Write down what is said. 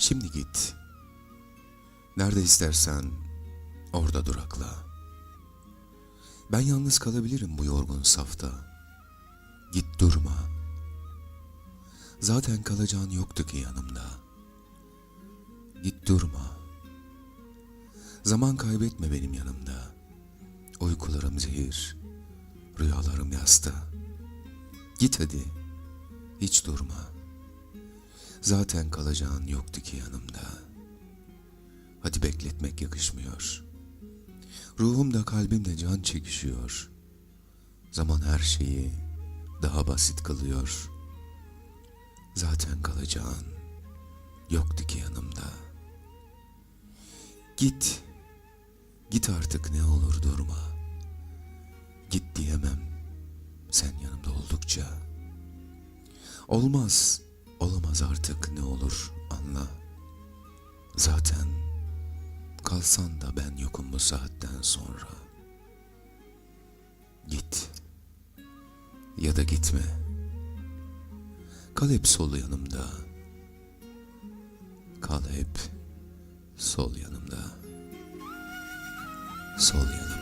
Şimdi git. Nerede istersen orada durakla. Ben yalnız kalabilirim bu yorgun safta. Git durma. Zaten kalacağın yoktu ki yanımda. Git durma. Zaman kaybetme benim yanımda. Uykularım zehir, rüyalarım yasta. Git hadi, hiç durma. Zaten kalacağın yoktu ki yanımda. Hadi bekletmek yakışmıyor. Ruhum da kalbim de can çekişiyor. Zaman her şeyi daha basit kılıyor. Zaten kalacağın yoktu ki yanımda. Git, git artık ne olur durma. Git diyemem sen yanımda oldukça. Olmaz, olamaz artık ne olur anla. Zaten kalsan da ben yokum bu saatten sonra. Git ya da gitme. Kal hep sol yanımda. Kal hep sol yanımda. Sol yanımda.